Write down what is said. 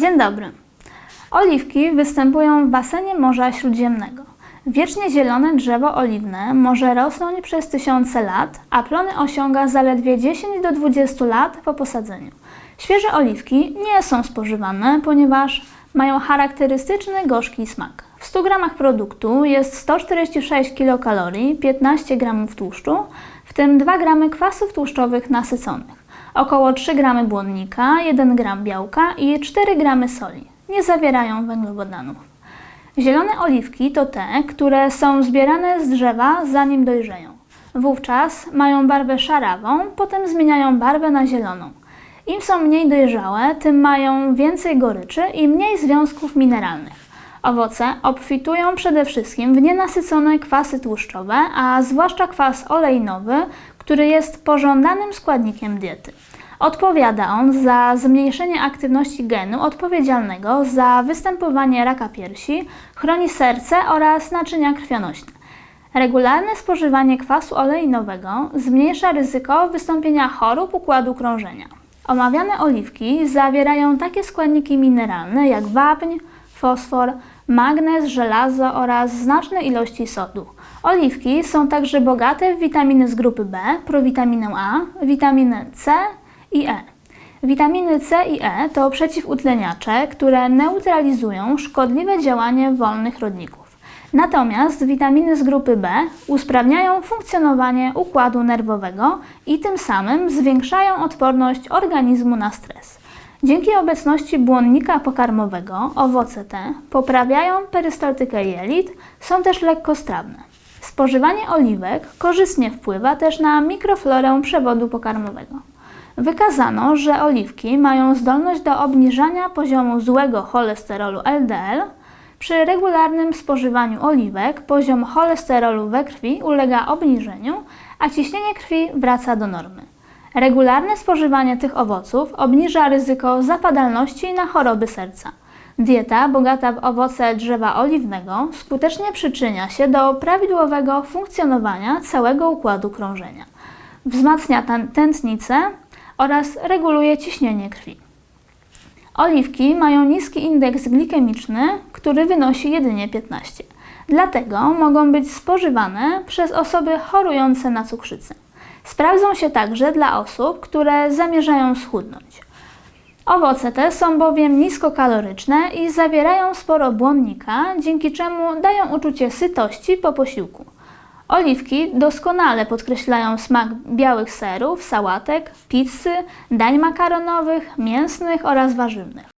Dzień dobry. Oliwki występują w basenie Morza Śródziemnego. Wiecznie zielone drzewo oliwne może rosnąć przez tysiące lat, a plony osiąga zaledwie 10 do 20 lat po posadzeniu. Świeże oliwki nie są spożywane, ponieważ mają charakterystyczny gorzki smak. W 100 gramach produktu jest 146 kilokalorii, 15 gramów tłuszczu, w tym 2 gramy kwasów tłuszczowych nasyconych, około 3 gramy błonnika, 1 gram białka i 4 gramy soli. Nie zawierają węglowodanów. Zielone oliwki to te, które są zbierane z drzewa zanim dojrzeją. Wówczas mają barwę szarawą, potem zmieniają barwę na zieloną. Im są mniej dojrzałe, tym mają więcej goryczy i mniej związków mineralnych. Owoce obfitują przede wszystkim w nienasycone kwasy tłuszczowe, a zwłaszcza kwas oleinowy, który jest pożądanym składnikiem diety. Odpowiada on za zmniejszenie aktywności genu odpowiedzialnego za występowanie raka piersi, chroni serce oraz naczynia krwionośne. Regularne spożywanie kwasu oleinowego zmniejsza ryzyko wystąpienia chorób układu krążenia. Omawiane oliwki zawierają takie składniki mineralne jak wapń, fosfor, magnez, żelazo oraz znaczne ilości sodu. Oliwki są także bogate w witaminy z grupy B, prowitaminę A, witaminę C i E. Witaminy C i E to przeciwutleniacze, które neutralizują szkodliwe działanie wolnych rodników. Natomiast witaminy z grupy B usprawniają funkcjonowanie układu nerwowego i tym samym zwiększają odporność organizmu na stres. Dzięki obecności błonnika pokarmowego owoce te poprawiają perystaltykę jelit, są też lekkostrawne. Spożywanie oliwek korzystnie wpływa też na mikroflorę przewodu pokarmowego. Wykazano, że oliwki mają zdolność do obniżania poziomu złego cholesterolu LDL. Przy regularnym spożywaniu oliwek poziom cholesterolu we krwi ulega obniżeniu, a ciśnienie krwi wraca do normy. Regularne spożywanie tych owoców obniża ryzyko zapadalności na choroby serca. Dieta bogata w owoce drzewa oliwnego skutecznie przyczynia się do prawidłowego funkcjonowania całego układu krążenia. Wzmacnia tę- tętnicę oraz reguluje ciśnienie krwi. Oliwki mają niski indeks glikemiczny, który wynosi jedynie 15. Dlatego mogą być spożywane przez osoby chorujące na cukrzycę. Sprawdzą się także dla osób, które zamierzają schudnąć. Owoce te są bowiem niskokaloryczne i zawierają sporo błonnika, dzięki czemu dają uczucie sytości po posiłku. Oliwki doskonale podkreślają smak białych serów, sałatek, pizzy, dań makaronowych, mięsnych oraz warzywnych.